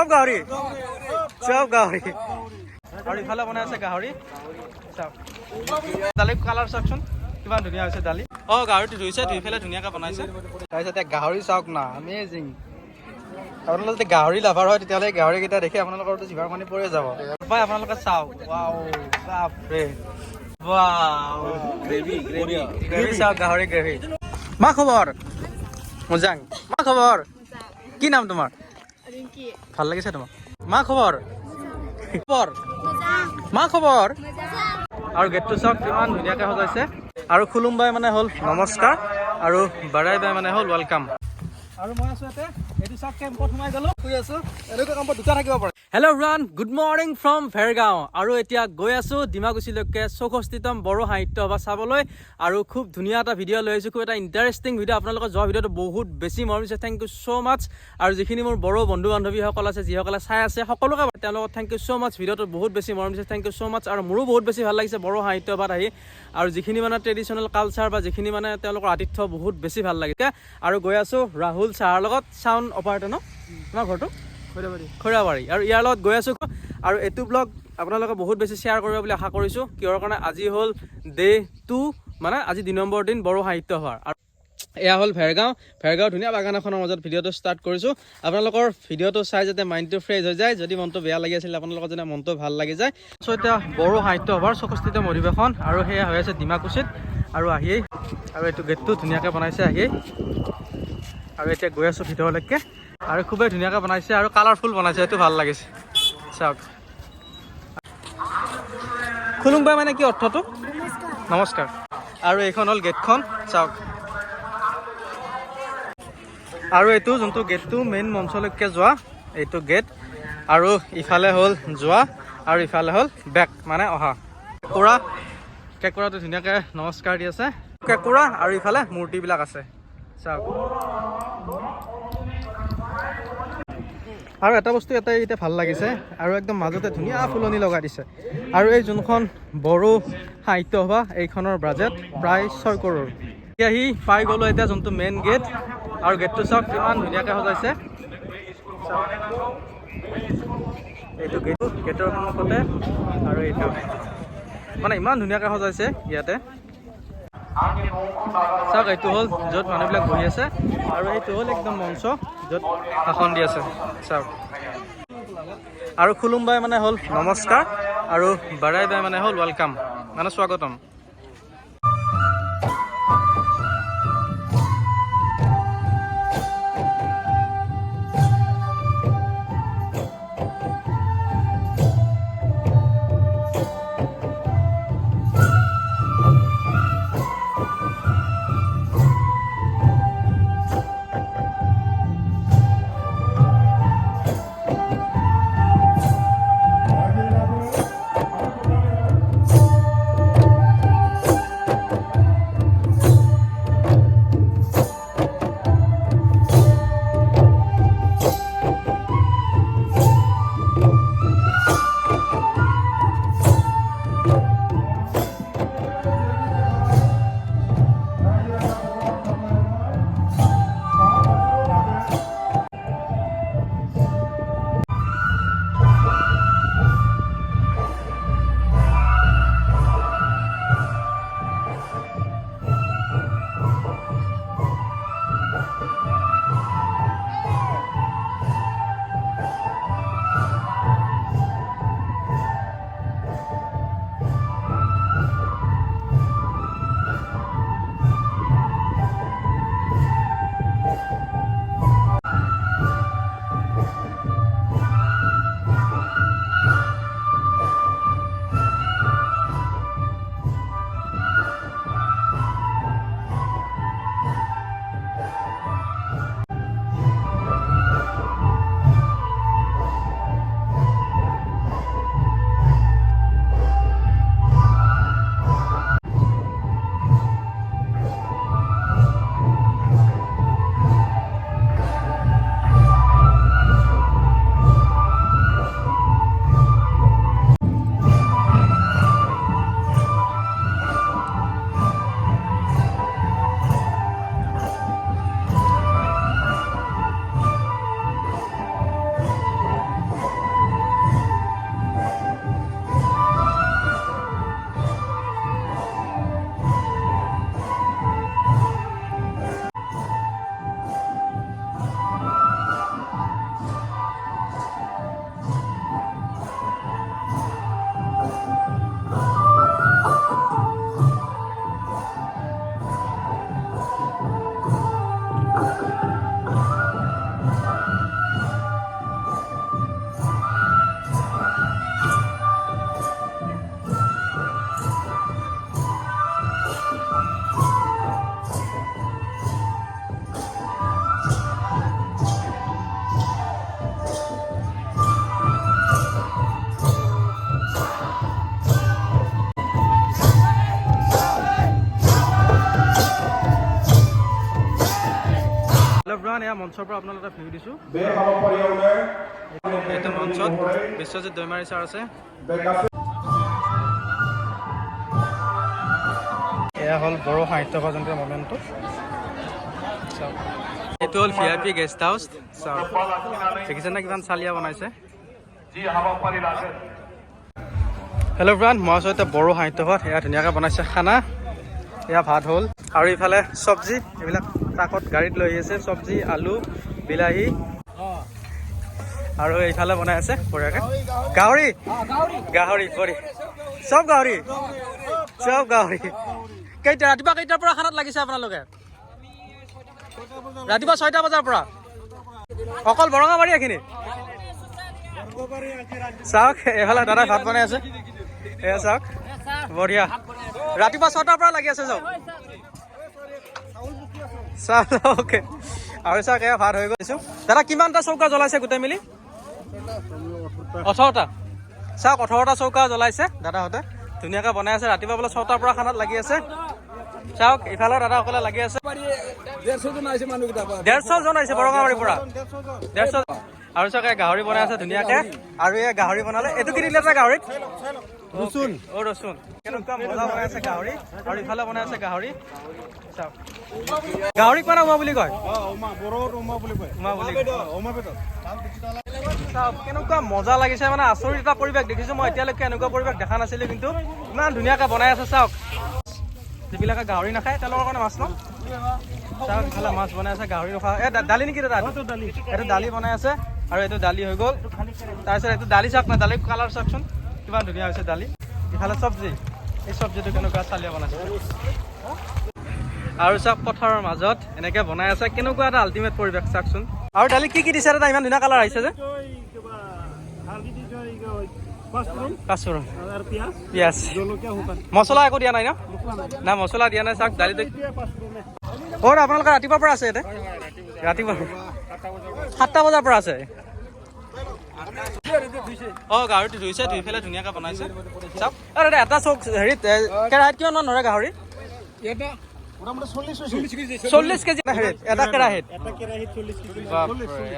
চব গাহৰি। চব গাহৰি। আৰু ইফালে বনাই আছে গাহৰি। চাওক দালি কালাৰ চাওকচোন। কিমান ধুনীয়া হৈছে দালি। অঁ গাহৰিটো ধুইছে ধুই পেলাই ধুনীয়াকৈ বনাইছে। তাৰপিছত গাহৰি চাওক না আমেজিং আপোনালোকে যদি গাহৰি লাভাৰ হয় তেতিয়াহ'লে গাহৰিকেইটা দেখি আপোনালোকৰতো জিভাৰ পানী পৰি যাব। পাই আপোনালোকে চাওক। বাপৰে। গ্ৰেভি গাহৰি গ্ৰেভি মা খবৰ? মোজাং। মা খবৰ? কি নাম তোমাৰ? ভালো লাগিছে তোমাক? মা খবৰ? খবৰ? মা খবৰ? আৰু গেটটো চাওক, কিমান ধুনীয়াকৈ সজাইছে। আৰু খুলুম বাই মানে হ'ল, নমস্কাৰ। আৰু বাৰাই বাই মানে হ'ল ৱেলকাম আৰু মই আছো ইয়াতে। এইটো চাওক কেম্পত সোমাই গ'লো। শুই আছো। এনেকুৱা কেম্পত দুটা থাকিব পাৰে। হেল্ল' ৰান গুড মৰ্ণিং ফ্ৰম ভেৰগাঁও আৰু এতিয়া গৈ আছো ডিমাকুছিলৈকে চৌষষ্ঠিতম বড়ো সাহিত্য সভা চাবলৈ আৰু খুব ধুনীয়া এটা ভিডিঅ' লৈ আহিছোঁ খুব এটা ইণ্টাৰেষ্টিং ভিডিঅ' আপোনালোকৰ যোৱা ভিডিঅ'টো বহুত বেছি মৰম দিছে থেংক ইউ ছ' মাছ আৰু যিখিনি মোৰ বড়ো বন্ধু বান্ধৱীসকল আছে যিসকলে চাই আছে সকলোকে তেওঁলোকক থেংক ইউ ছ' মাছ ভিডিঅ'টো বহুত বেছি মৰম দিছে থেংক ইউ ছ' মাছ আৰু মোৰো বহুত বেছি ভাল লাগিছে বড়ো সাহিত্য সভাত আহি। আৰু যিখিনি মানে ট্ৰেডিশ্যনেল কালচাৰ বা যিখিনি মানে তেওঁলোকৰ আতিথ্য বহুত বেছি ভাল লাগিছে আৰু গৈ আছোঁ ৰাহুল ছাৰৰ লগত। চাউণ্ড অপাৰেটৰ ন? তোমাৰ ঘৰটো? খৈৰাবাৰী। আৰু ইয়াৰ লগত গৈ আছোঁ আৰু এইটো ব্লগ আপোনালোকে বহুত বেছি শ্বেয়াৰ কৰিব বুলি আশা কৰিছোঁ। কিহৰ কাৰণে আজি হ'ল ডে টু মানে আজি দুই নম্বৰ দিন বড়ো সাহিত্য সভাৰ। আৰু এয়া হ'ল ভেৰগাঁও। ভেৰগাঁও ধুনীয়া বাগান এখনৰ মাজত ভিডিঅ'টো ষ্টাৰ্ট কৰিছোঁ। আপোনালোকৰ ভিডিঅ'টো চাই যাতে মাইণ্ডটো ফ্ৰেছ হৈ যায়। যদি মনটো বেয়া লাগি আছিলে আপোনালোকৰ যেনে মনটো ভাল লাগি যায়। চ' এতিয়া বড়ো সাহিত্য সভাৰ চৌষষ্ঠিতম অধিৱেশন আৰু সেয়া হৈ আছে ডিমাকুছিত আৰু আহিয়েই। আৰু এইটো গেটটো ধুনীয়াকৈ বনাইছে আহিয়েই। আৰু এতিয়া গৈ আছোঁ ভিতৰলৈকে। আৰু খুবেই ধুনীয়াকৈ বনাইছে আৰু কালাৰফুল বনাইছে সেইটো ভাল লাগিছে। চাওক। খুলুংবাই মানে কি অৰ্থটো? নমস্কাৰ। আৰু এইখন হ'ল গেটখন চাওক। আৰু এইটো যোনটো গেটটো মেইন মঞ্চলৈকে যোৱা এইটো গেট। আৰু ইফালে হ'ল যোৱা আৰু ইফালে হ'ল বেক মানে অহা। কেঁকুৰা কেঁকুৰাটো ধুনীয়াকৈ নমস্কাৰ দি আছে। কেঁকুৰা আৰু ইফালে মূৰ্তিবিলাক আছে চাওক। আৰু এটা বস্তু এটা এতিয়া ভাল লাগিছে আৰু একদম মাজতে ধুনীয়া ফুলনি লগাই দিছে। আৰু এই যোনখন বড়ো সাহিত্য সভা এইখনৰ বাজেট প্ৰায় ছয় কৰোৰ। এতিয়া আহি পাই গ'লোঁ এতিয়া যোনটো মেইন গেট আৰু গেটটো চাওক কিমান ধুনীয়াকৈ সজাইছে। এইটো গেট গেটৰ সন্মুখতে আৰু এইটো। মানে ইমান ধুনীয়াকৈ সজাইছে ইয়াতে। চাওক এইটো হ'ল য'ত মানুহবিলাক বহি আছে। আৰু এইটো হ'ল একদম মঞ্চ। য'ত ভাষণ দি আছে। চাওক। আৰু খুলুম বাই মানে হ'ল নমস্কাৰ আৰু বাৰাই বাই মানে হ'ল ৱেলকাম। মানে স্বাগতম। ব্ৰান এয়া মঞ্চৰ পৰা আপোনালোকে এটা ভিউ দিছোঁ. এইটো মঞ্চত বিশ্বজিৎ দৈমাৰী ছাৰ আছে। এয়া হ'ল বড়ো সাহিত্য ভজন্তৰ মমেণ্টটো এইটো হ'ল V I P guest house চাওক। দেখিছেনে কিমান চালিয়া বনাইছে? হেল্ল' ফ্ৰান মই আছোঁ এতিয়া বড়ো সাহিত্য সভাত। এয়া ধুনীয়াকৈ বনাইছে খানা। এয়া ভাত হ'ল। আৰু ইফালে চব্জি এইবিলাক ট্ৰাকত গাড়ীত লৈ আহিছে, চব্জি, আলু, বিলাহী। আৰু এইফালে বনাই আছে বঢ়িয়াকৈ। গাহৰি! গাহৰি, বঢ়ি। চব গাহৰি। চব গাহৰি। কেইটা, ৰাতিপুৱা কেইটাৰ পৰা খানাত লাগিছে আপোনালোকে? ৰাতিপুৱা ছয়টা বজাৰ পৰা? অকল বৰঙাবাৰী এইখিনি? চাওক, এইফালে দাদাই ভাত বনাই আছে। এয়া চাওক। বঢ়িয়া। ৰাতিপুৱা ছটাৰ পৰা লাগি আছে চাওক অ'কে আৰু চাওক এয়া ভাত হৈ গৈছোঁ দাদা কিমানটা চৌকা জ্বলাইছে গোটেই মিলি? ওঠৰটা। চাওক ওঠৰটা চৌকা জ্বলাইছে দাদাহঁতে। ধুনীয়াকৈ বনাই আছে। ৰাতিপুৱা বোলে ছটাৰ পৰা খানাত লাগি আছে। চাওক ইফালৰ দাদাসকলে লাগি আছে। ডেৰশ জন আহিছে বৰঙাবাৰীৰ পৰা। ডেৰশ আৰু চাওক গাহৰি বনাই আছে ধুনীয়াকে। আৰু এই গাহৰি বনালে। এইটো কি দিলে গাহৰিত? ৰচুন অ ৰচুন কেনেকুৱা মজা বনাই আছে গাহৰি আৰু ইফালে বনাই আছে গাহৰি চাওক গাহৰিক মানে উমা বুলি কয়? উমা বুলি কয়। চাওক কেনেকুৱা মজা লাগিছে? মানে আচৰিত এটা পৰিৱেশ দেখিছো মই। এতিয়ালৈকে এনেকুৱা পৰিৱেশ দেখা নাছিলো কিন্তু। ইমান ধুনীয়াকৈ বনাই আছে চাওক। যিবিলাকে গাহৰি নাখায় তেওঁলোকৰ কাৰণে মাছ ন? চাওক ইফালে মাছ বনাই আছে গাহৰি ৰখা। এই দালি নেকি দাদা? এইটো দালি। বনাই আছে। আৰু এইটো দালি হৈ গ'ল। তাৰপিছত এইটো দালি চাওক না দালি কালাৰ চাওকচোন। কিমান ধুনীয়া হৈছে দালি। ইফালে চব্জি। এই চব্জিটো কেনেকুৱা চালিয়া বনাইছে। আৰু চাওক পথাৰৰ মাজত এনেকে বনাই আছে। কেনেকুৱা এটা আল্টিমেট পৰিৱেশ চাওকচোন আৰু দালি কি কি দিছে দাদা ইমান ধুনীয়া কালাৰ আহিছে যে। পিঁয়াজ। মছলা একো দিয়া নাই ন? না, মছলা দিয়া নাই। চাওক দালিটো। অ আপোনালোকে ৰাতিপুৱাৰ পৰা আছে ইয়াতে। ৰাতিপুৱা সাতটা বজাৰ পৰা আছে। অ গাহৰিটো ধুইছে ধুই পেলাই ধুনীয়াকৈ বনাইছে। চাওক। দাদা এটা চৌক হেৰিত কেৰাহীত কিমান মান ধৰে গাহৰি চল্লিছ কেজি। হেৰিত এটা কেৰাহীত।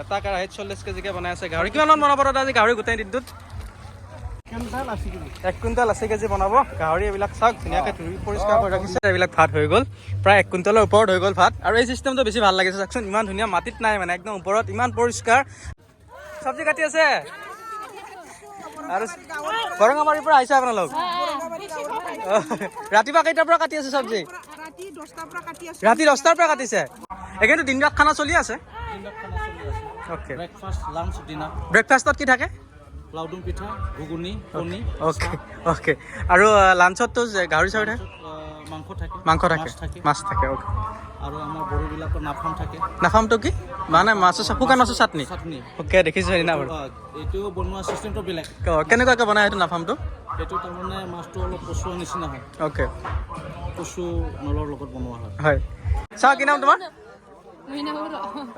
এটা কেৰাহীত চল্লিছ কেজিকে বনাই আছে গাহৰি। কিমান মান বনাব দাদা আজি গাহৰি গোটেই দিনটোত? এক কুইণ্টেল আশী কেজি বনাব। গাহৰি এইবিলাক চাওক ধুনীয়াকৈ ধুই পৰিষ্কাৰ কৰি ৰাখিছে। এইবিলাক ভাত হৈ গ'ল। প্ৰায় এক কুইণ্টেলৰ ওপৰত হৈ গ'ল ভাত। আৰু এই চিষ্টেমটো বেছি ভালো লাগিছে। চাওকচোন ইমান ধুনীয়া মাটিত নাই মানে একদম ওপৰত ইমান পৰিষ্কাৰ। চব্জি কাটি আছে? আৰু বৰঙাবাৰীৰ পৰা আহিছে আপোনালোক? ৰাতিপুৱা কেইটাৰ পৰা কাটি আছে চব্জি ৰাতি দহটাৰ পৰা কাটিছে। এইখিনিতো দিন ৰাত খানা চলি আছে। অ'কে ব্ৰেকফাষ্টত কি থাকে? লাউডুম পিঠা ঘুগুনি কণী অ'কে অ'কে আৰু লাঞ্চততো গাহৰি চাহৰি থাকে মাংস থাকে। মাংস থাকে মাছ থাকে। মাছ থাকে অ'কে আৰু আমাৰ বড়োবিলাকৰ নাফাম থাকে। নাফামটো কি? মানে মাছৰ শুকান মাছৰ চাটনি? চাটনি। অ'কে দেখিছোঁ সেইদিনা বাৰু। এইটো বনোৱা চিষ্টেমটো বেলেগ। কেনেকুৱাকৈ বনাই সেইটো নাফামটো সেইটো তাৰমানে মাছটো অলপ কচুৰ নিচিনা হয়। অ'কে। কচু নলৰ লগত বনোৱা হয়। হয়। চাওঁ কি নাম তোমাৰ?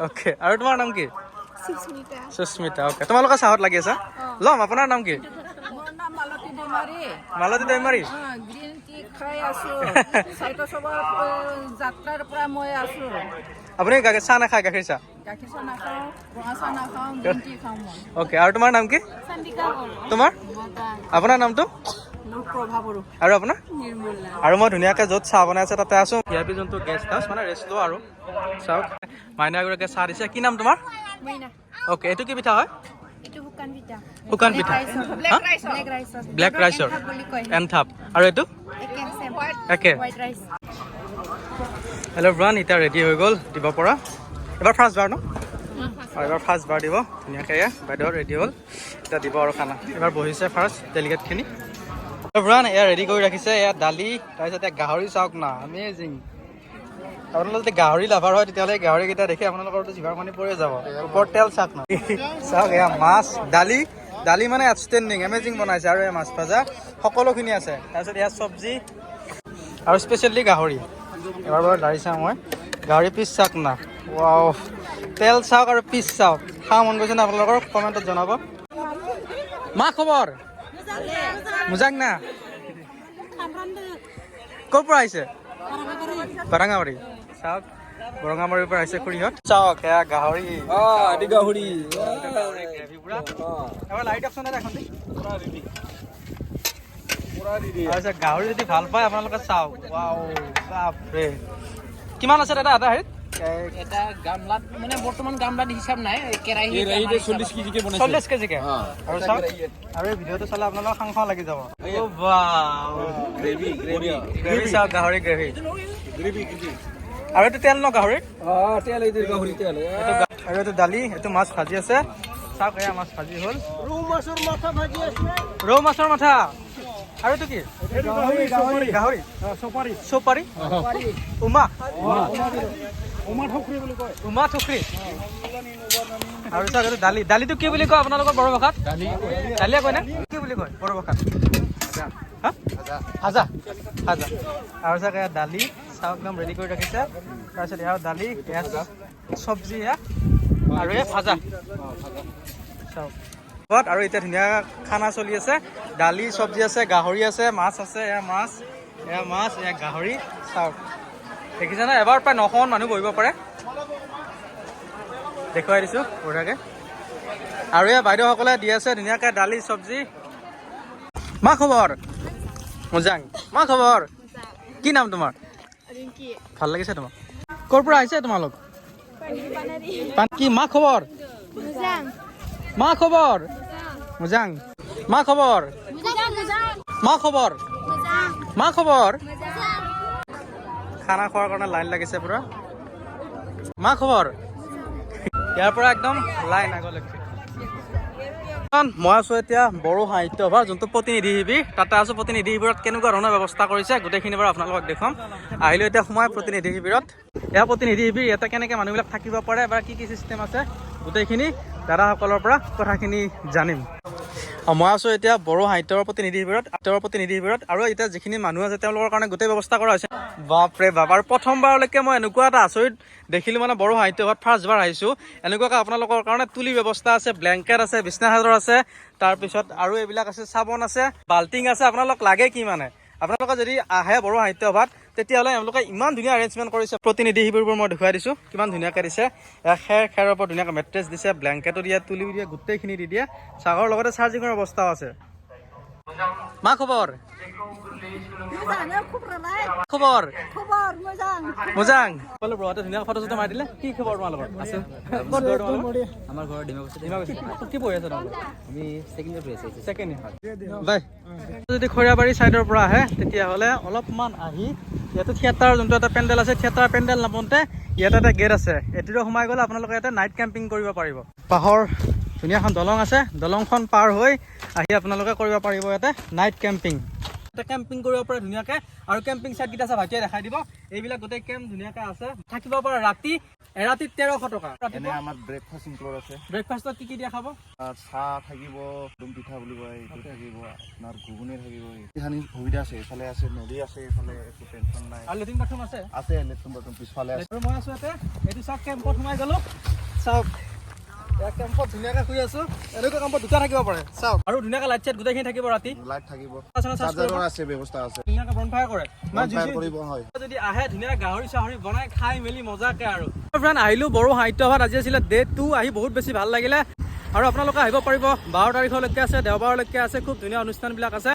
অ'কে আৰু তোমাৰ নাম কি? সুস্মিতা। অ'কে। তোমালোকৰ চাহত লাগি আছা ল'ম আপোনাৰ নাম কি? মোৰ নাম মালতী বেমাৰী আপুনি চাহ নাখায় গাখীৰ চাহ? অ'কে আৰু তোমাৰ নাম কি? তোমাৰ? আপোনাৰ নামটো? আৰু আপোনাৰ? আৰু মই ধুনীয়াকৈ য'ত চাহ বনাই আছে তাতে আছোঁ। ভি আই পি যোনটো গেষ্ট হাউচ মানে ৰেষ্ট লওঁ আৰু। চাওক। মাইনাগৰাকীয়ে চাহ দিছে। কি নাম তোমাৰ? মইনা। অ'কে এইটো কি পিঠা হয়? শুকান পিঠা। ব্লেক ৰাইচৰ এনথাপ আৰু এইটো? একে হেল্ল' ব্ৰান এতিয়া ৰেডি হৈ গ'ল দিব পৰা। এবাৰ ফাৰ্ষ্ট বাৰ ন? এবাৰ ফাৰ্ষ্ট বাৰ দিব। ধুনীয়াকৈ এয়া বাইদেউ ৰেডি হ'ল। এতিয়া দিব আৰু খানা। এবাৰ বহিছে ফাৰ্ষ্ট ডেলিগেটখিনি ব্ৰান এয়া ৰেডি কৰি ৰাখিছে। এয়া দালি তাৰপিছত এয়া গাহৰি চাওক না। আমেজিং আপোনালোক যদি গাহৰি লাভাৰ হয়, তেতিয়াহ'লে গাহৰিকেইটা দেখি আপোনালোকৰতো জিভাৰ পানী পৰি যাব। ওপৰত তেল চাওক না। চাওক এয়া মাছ, দালি। দালি মানে আউটষ্টেণ্ডিং এমেজিং বনাইছে আৰু এয়া মাছ ভাজা। সকলোখিনি আছে। তাৰপিছত এয়া চব্জি আৰু স্পেচিয়েলি গাহৰি। এবাৰ বাৰু দাৰি চাওঁ মই। গাহৰি পিচ চাওক না। ৱাও তেল চাওক আৰু পিচ চাওক। খাওঁ, মন গৈছে নে আপোনালোকৰ? কমেণ্টত জনাব। মা খবৰ? মোজাক না? ক'ৰ পৰা আহিছে? বাৰাঙাবাৰী চাওক। বৰঙামাৰীৰ পৰা আহিছে খুৰীহঁত। চাওক এয়া গাহৰি। এটি গাহৰি। লাইট দিয়কচোন দাদা এখন দি। তাৰপিছত গাহৰি যদি ভালো পায় আপোনালোকে চাওক। বাপৰে। কিমান আছে দাদা এটা হেৰিত? এটা গামলাত মানে বৰ্তমান গামলাত হিচাপ নাই কেৰাহী চল্লিছ কেজিকে চল্লিছ কেজিকে আৰু চাওক। আৰু এই ভিডিঅ'টো চালে আপোনালোকৰ খাং খাওঁ লাগি যাব। Gravy gravy. গ্ৰেভি চাওক গাহৰি গ্ৰেভি। Gravy gravy. আৰু এইটো তেল ন গাহৰিত? তেল এইটো গাহৰি তেল। আৰু এইটো দালি এইটো মাছ ভাজি আছে। চাওক এয়া মাছ ভাজি হ'ল। ৰৌ মাছৰ মাথা ভাজি আছে। ৰৌ মাছৰ মাথা। আৰু এইটো কি? গাহৰি চপাৰী। চৌপাৰী? উমা। উমা ঠকৰি বুলি কয়। উমা থুকৰি আৰু চাওক এইটো দালি। দালিটো কি বুলি কয় আপোনালোকৰ বড়ো ভাষাত দালিয়ে কয় নে? কি বুলি কয় বড়ো ভাষাত হা? ভাজা ভাজা আৰু চাওক এয়া দালি চাওক একদম ৰেডি কৰি ৰাখিছে। তাৰপিছত এয়া দালি এয়া চব্জি এয়া আৰু এয়া ভাজা। চাওক। আৰু এতিয়া ধুনীয়া খানা চলি আছে। দালি চব্জি আছে গাহৰি আছে মাছ আছে এয়া মাছ এয়া মাছ এয়া গাহৰি। চাওক। দেখিছেনে? এবাৰ প্ৰায় নশমান মানুহ বহিব পাৰে। দেখুৱাই দিছোঁ বঢ়িয়াকৈ। আৰু এয়া বাইদেউসকলে দি আছে ধুনীয়াকৈ দালি চব্জি। মা খবৰ মোজাং মা খবৰ কি নাম তোমাৰ ভালো লাগিছে তোমাক? ক'ৰ পৰা আহিছে তোমালোক? কি মা খবৰ? মা খবৰ? মোজাং। মা খবৰ? মা খবৰ? মা খবৰ? খানা খোৱাৰ কাৰণে লাইন লাগিছে পুৰা। মা খবৰ? ইয়াৰ পৰা একদম লাইন আগলৈকে। মই আছোঁ এতিয়া বড়ো সাহিত্য সভাৰ যোনটো প্ৰতিনিধি শিবিৰ। তাতে আছোঁ। প্ৰতিনিধি শিবিৰত কেনেকুৱা ধৰণৰ ব্যৱস্থা কৰিছে গোটেইখিনি বাৰু আপোনালোকক দেখুৱাম। আহিলোঁ এতিয়া সোমাই প্ৰতিনিধি শিবিৰত। এয়া প্ৰতিনিধি শিবিৰ, ইয়াতে কেনেকৈ মানুহবিলাক থাকিব পাৰে বা কি কি ছিষ্টেম আছে, গোটেইখিনি দাদাসকলৰ পৰা কথাখিনি জানিম। মই আছোঁ এতিয়া বড়ো সাহিত্যৰ প্ৰতিনিধি শিবিৰত তেওঁৰ প্ৰতিনিধি শিবিৰত আৰু এতিয়া যিখিনি মানুহ আছে তেওঁলোকৰ কাৰণে গোটেই ব্যৱস্থা কৰা হৈছে। বাপৰে বাপ আৰু প্ৰথমবাৰলৈকে মই এনেকুৱা এটা আচৰিত দেখিলোঁ মানে বড়ো সাহিত্য সভাত ফাৰ্ষ্টবাৰ আহিছোঁ। এনেকুৱাকৈ আপোনালোকৰ কাৰণে তুলি ব্যৱস্থা আছে ব্লেংকেট আছে বিছনা চাদৰ আছে তাৰপিছত আৰু এইবিলাক আছে চাবোন আছে বাল্টিং আছে আপোনালোক লাগে কি মানে? আপোনালোকে যদি আহে বড়ো সাহিত্য সভাত তেতিয়াহ'লে এওঁলোকে ইমান ধুনীয়া এৰেঞ্জমেণ্ট কৰিছে। প্ৰতিনিধি শিবিৰবোৰ মই দেখুৱাই দিছোঁ। কিমান ধুনীয়াকৈ দিছে। খেৰ, খেৰৰ ওপৰত ধুনীয়াকৈ মেট্ৰেছ দিছে ব্লেংকেটো দিয়ে, তুলি দিয়ে গোটেইখিনি দি দিয়ে। চাগৰ লগতে চাৰ্জিঙৰ অৱস্থাও আছে। মা খবৰ मोजाङानो खबरालाय খবৰ खबर मोजां মোজাং সকলো ব্ৰতে ধুনীয়াকৈ ফটো চটো মাৰি দিলে কি খবৰ তোমালোকৰ আছে ক'ত ঘৰ তোমালোকৰ আমাৰ ঘৰৰ ডিমাকুচি ডিমাকুচি। কি পঢ়ি আছে তোমালোক আমি ছেকেণ্ড ইয়াৰ আছো ছেকেণ্ড বাই যদি খৰিয়াবাৰী ছাইডৰ পৰা আহে তেতিয়াহ'লে অলপমান আহি ইয়াতে থিয়েটাৰ যোনটো এটা পেণ্ডেল আছে থিয়েটাৰ পেণ্ডেল নাপওঁতে ইয়াতে এটা গেট আছে এটিৰে সোমাই গ'লে আপোনালোকে ইয়াতে নাইট কেম্পিং কৰিব পাৰিব পাহৰ ধুনীয়া এখন দলং আছে। দলংখন পাৰ হৈ আহি আপোনালোকে কৰিব পাৰিব ইয়াতে নাইট কেম্পিং ইয়াতে কেম্পিং কৰিব পাৰে ধুনীয়াকৈ। আৰু কেম্পিং ছাইটকেইটা আছে ভাইটিয়ে দেখাই দিব। এইবিলাক গোটেই কেম্প ধুনীয়াকৈ আছে। থাকিব পাৰে ৰাতি। এৰাতিত তেৰশ টকা। এনে আমাৰ ব্ৰেকফাষ্ট ইনক্লুড আছে। ব্ৰেকফাষ্টত কি কি দিয়া খাব? চাহ থাকিব ডুম পিঠা বুলি কয় এইটো থাকিব। আপোনাৰ ঘুগুনি থাকিব। এইখিনি সুবিধা আছে এইফালে আছে নদী আছে এইফালে একো টেনশ্যন নাই। আৰু লেট্ৰিন বাথৰুম আছে? আছে লেট্ৰিন বাথৰুম পিছফালে আছে। মই আছো ইয়াতে। এইটো চাওক কেম্পত সোমাই গ'লো। চাওক কেম্পত ধুনীয়াকৈ শুই আছো। এনেকুৱা কেম্পত দুটা থাকিব পাৰে। চাওক। আৰু ধুনীয়াকৈ লাইট চাইট গোটেইখিনি থাকিব ৰাতি। লাইট থাকিব। চাৰ্জ চাৰ্জ কৰিব চাৰ্জাৰৰ আছে ব্যৱস্থা আছে। ধুনীয়াকৈ বনফায়াৰ কৰে। মানে Bonfire যি- কৰিব হয়। যদি আহে ধুনীয়াকৈ গাহৰি চাহৰি বনাই খাই মেলি মজাকে আৰু। ফ্ৰেণ্ড আহিলোঁ বড়ো সাহিত্য সভাত আজি আছিলে ডে টু আহি বহুত বেছি ভাল লাগিলে। আৰু আপোনালোকে আহিব পাৰিব। বাৰ তাৰিখলৈকে আছে দেওবাৰলৈকে আছে। খুব ধুনীয়া অনুষ্ঠানবিলাক আছে।